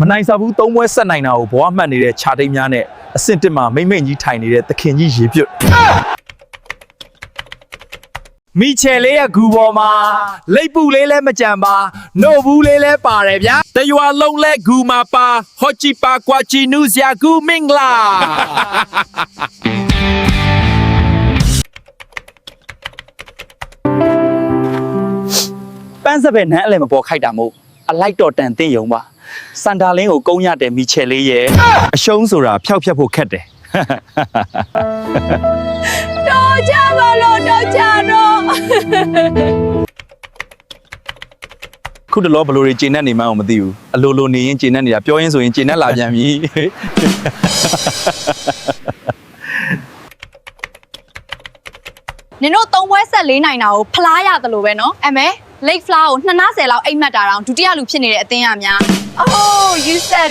မနိုင်စားဘူးသုံးပွဲဆက်နိုင်တာကိုဘဝမှတ်နေတဲ့ခြာတိတ်များနဲ့အဆင့်တစ်မှာမိမ့်မိန်ကြီးထိုင်နေတဲ့သခင်ကြီးရေပြွတ်မီချယ်လေးရဲ့ဂူပေါ်မှာလိပ်ပူလေးလည်းမကြံပါနှုတ်ဘူးလေးလည်းပါတယ်ဗျာတရွာလုံးလဲဂူမှာပါဟော့ချီပါကွာချီနူးစရာဂူမင်္ဂလာပန်းစပယ်နန်းအလဲမပေါ်ခိုက်တာမို့ အလိုက်တော်တန်တင်ယုံပါစန်တာလင်းကိုကုန်းရတဲ့မီချယ်လေးရဲ့အရှုံးဆိုတာဖျောက်ဖျက်ဖို့ခက်တယ်တော်ကြပါလို့တော်ကြတော့ခုတလောဘယ်လိုတွေကျင်းနေနေမှန်းအောင်မသိဘူးအလိုလိုနေရင်ကျင်းနေနေတာပြောရင်းဆိုရင်ကျင်းနေလာပြန်ပြီနင်တို့သုံးပွဲဆက်လေးနိုင်တာကိုဖလားရတယ်လို့ပဲနော်အမဲ lake flower ကို20လောက်အိတ်မှတ်တာတောင်ဒုတိယလူဖြစ်နေတဲ့အသင်းရများ Oh you said